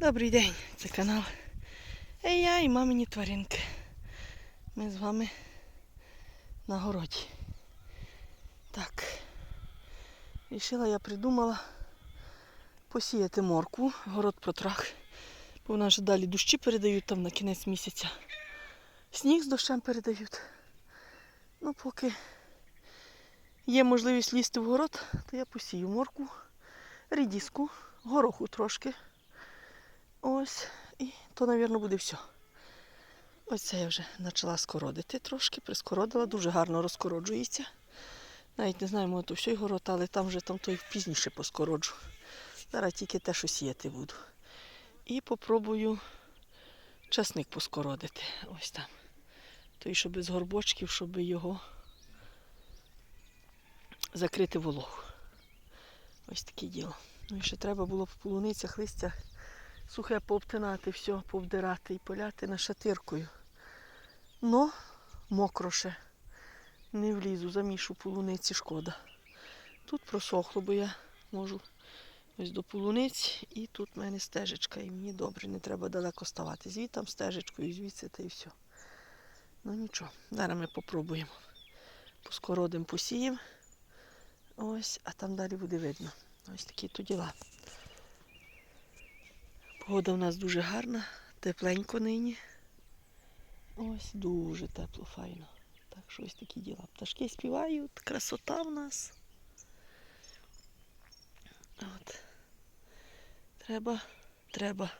Добрий день, це канал. І я і мамині тваринки. Ми з вами на городі. Так. Рішила я придумала посіяти моркву, город протрах. Бо в нас же далі дощі передають там на кінець місяця. Сніг з дощем передають. Ну, поки є можливість лізти в город, то я посію моркву, рідіску, гороху трошки. Ось, і то, мабуть, буде все. Ось це я вже почала скородити трошки, прискородила, дуже гарно розкороджується. Навіть не знаю, може то всій город, але там вже там той пізніше поскороджу. Зараз тільки те, що сіяти буду. І попробую часник поскородити. Ось там. Той, що без горбочків, щоб його закрити вологу. Ось таке діло. Ну і ще треба було по полуницях, листях сухе пообтинати, все, повдирати і поляти на шатиркою. Но мокро ще. Не влізу, замішу полуниці, шкода. Тут просохло, бо я можу ось до полуниць, і тут в мене стежечка, і мені добре, не треба далеко ставати. Звідти стежечкою, звідси та і все. Ну нічого, зараз ми попробуємо. Поскородимо, посіємо. Ось, а там далі буде видно. Ось такі то діла. Погода у нас дуже гарна, тепленько нині. Ось дуже тепло, файно. Так що ось такі діла. Пташки співають, красота в нас. От. Треба, треба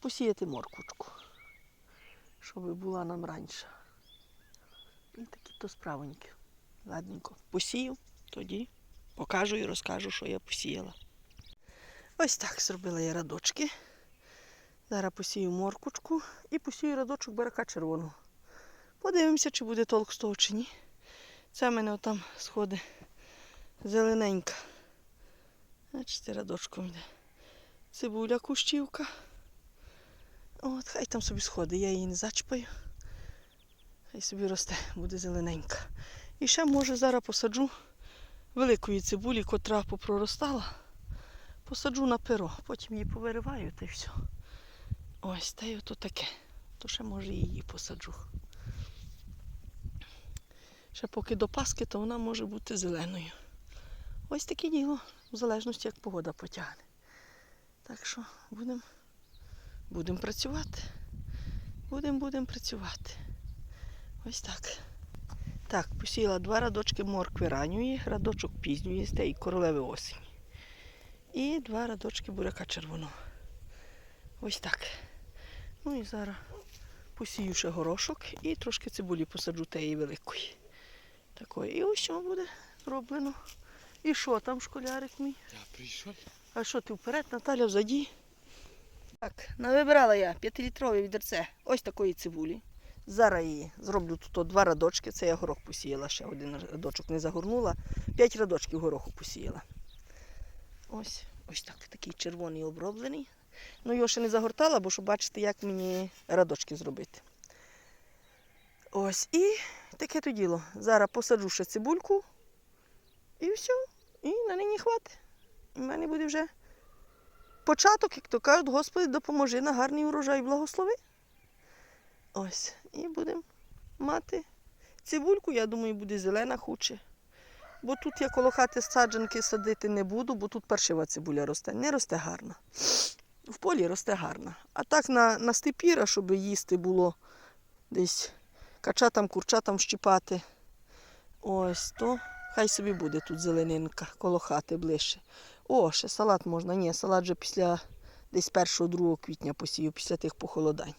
посіяти морквочку, щоб була нам раніше. І такі то справоньки. Ладненько. Посію, тоді покажу і розкажу, що я посіяла. Ось так зробила я радочки. Зараз посію морквочку і посію радочок барака червоного. Подивимося, чи буде толк з того чи ні. Це в мене отам сходи зелененька. Бачите, радочком йде. Цибуля кущівка. От, хай там собі сходи, я її не зачіпаю. Хай собі росте, буде зелененька. І ще, може, зараз посаджу великої цибулі, котра попроростала. Посаджу на перо, потім її повириваю та й все. Ось, та й ото таке. То ще може її посаджу. Ще поки до Паски, то вона може бути зеленою. Ось таке діло, в залежності, як погода потягне. Так що будемо будем працювати. Будемо будем працювати. Ось так. Так, посіяла два радочки моркви ранньої, радочок пізньої, з тієї королеви осені. І два радочки буряка червоного. Ось так. Ну і зараз посію ще горошок і трошки цибулі посаджу тієї великої. Такої. І ось що буде зроблено. І що там, школярик мій? Я прийшов. А що ти вперед, Наталя взаді? Так, навибирала я 5-літрове відерце ось такої цибулі. Зараз її зроблю тут два радочки. Це я горох посіяла, ще один радочок не загорнула. П'ять радочків гороху посіяла. Ось, ось так, такий червоний оброблений. Ну, його ще не загортала, бо щоб бачити, як мені радочки зробити. Ось, і таке то діло. Зараз посаджу ще цибульку. І все. І на нині хватить. У мене буде вже початок, як то кажуть, Господи, допоможи на гарний урожай благослови. Ось. І будемо мати цибульку, я думаю, буде зелена хуче. Бо тут я коло хати саджанки садити не буду, бо тут паршива цибуля росте. Не росте гарно. В полі росте гарно. А так на, на степіра, щоб їсти було десь качатам, курчатам щіпати. Ось то хай собі буде тут зеленинка, коло хати ближче. О, ще салат можна. Ні, салат вже після десь 1-2 квітня посію, після тих похолодань.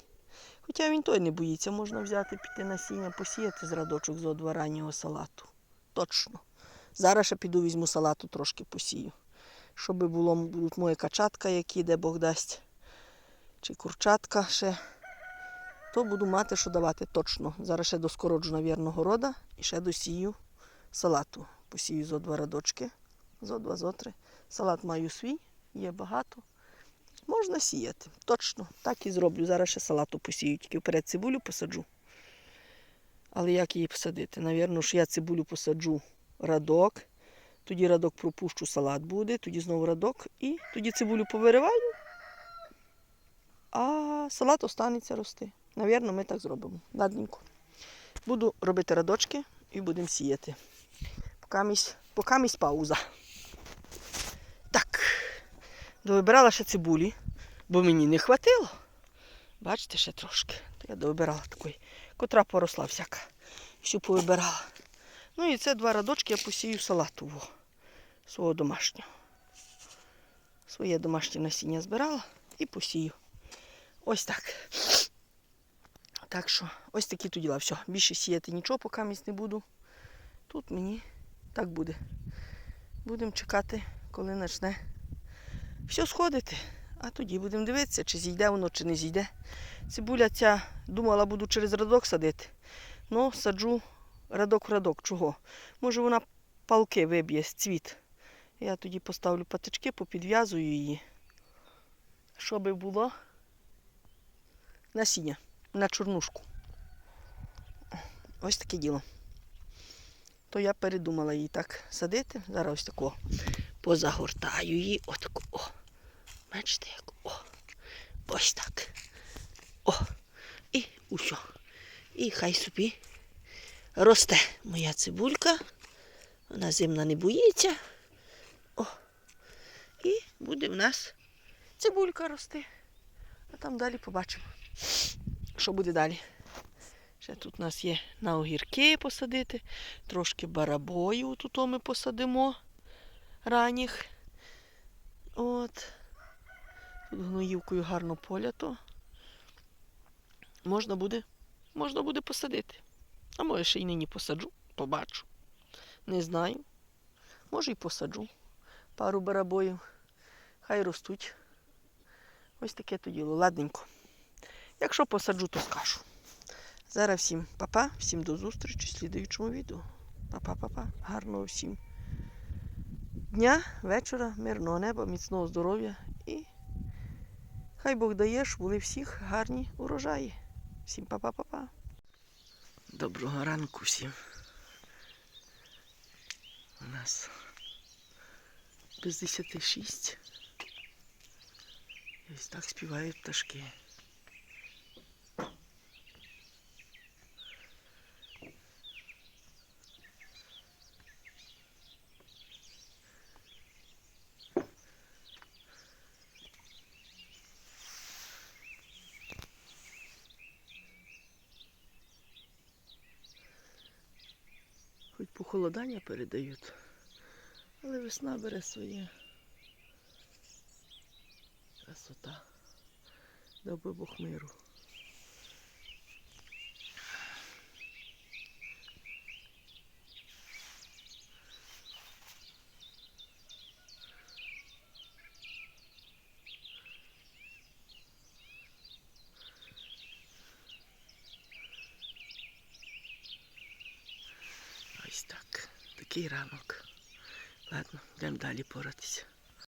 Хоча він той не боїться, можна взяти, піти насіння, посіяти з радочок з одва раннього салату. Точно. Зараз ще піду візьму салату, трошки посію. Щоб було, будуть мої качатка, які де Бог дасть, чи курчатка ще, то буду мати, що давати точно. Зараз ще доскороджу, навірно, города і ще досію салату. Посію зо два радочки, зо два, зо три. Салат маю свій, є багато. Можна сіяти, точно. Так і зроблю. Зараз ще салату посію, тільки вперед цибулю посаджу. Але як її посадити? Навірно, що я цибулю посаджу радок, тоді радок пропущу, салат буде, тоді знову радок і тоді цибулю повириваю а салат останеться рости. Навірно, ми так зробимо. Ладненько. Буду робити радочки і будемо сіяти. Покамість, покамість пауза. Так. Довибирала ще цибулі, бо мені не хватило. Бачите, ще трошки. Я довибирала такої, котра поросла всяка. Всю повибирала. Ну і це два радочки я посію салатового свого домашнього. Своє домашнє насіння збирала і посію. Ось так. Так що, ось такі тут діла. Все, більше сіяти нічого, поки місць не буду. Тут мені так буде. Будемо чекати, коли почне все сходити. А тоді будемо дивитися, чи зійде воно, чи не зійде. Цибуля ця думала, буду через радок садити. Ну, саджу радок в радок. Чого? Може вона палки виб'є з цвіт. Я тоді поставлю патички, попідв'язую її, щоб було насіння на чорнушку. Ось таке діло. То я передумала її так садити. Зараз ось тако позагортаю її. Отако. О. Бачите, як? О. Ось так. О. І усьо. І хай собі росте моя цибулька. Вона зимна не боїться. О. І буде в нас цибулька рости. А там далі побачимо, що буде далі. Ще тут у нас є на огірки посадити, трошки барабою тут ми посадимо ранніх. От. Тут гноївкою гарно полято. Можна буде, можна буде посадити. А може ще й нині посаджу, побачу. Не знаю. Може і посаджу. Пару барабоїв. Хай ростуть. Ось таке то діло, ладненько. Якщо посаджу, то скажу. Зараз всім па-па, всім до зустрічі в слідуючому відео. Па-па-па-па. Гарного всім дня, вечора, мирного неба, міцного здоров'я і хай Бог дає, щоб були всіх гарні урожаї. Всім па-па-па-па. Доброго ранку всім. У нас без 10 шість. І ось так співають пташки. Похолодання передають, але весна бере своє. Красота. Би Бог миру. Ось так. Такий ранок. Ладно, йдемо далі поратися.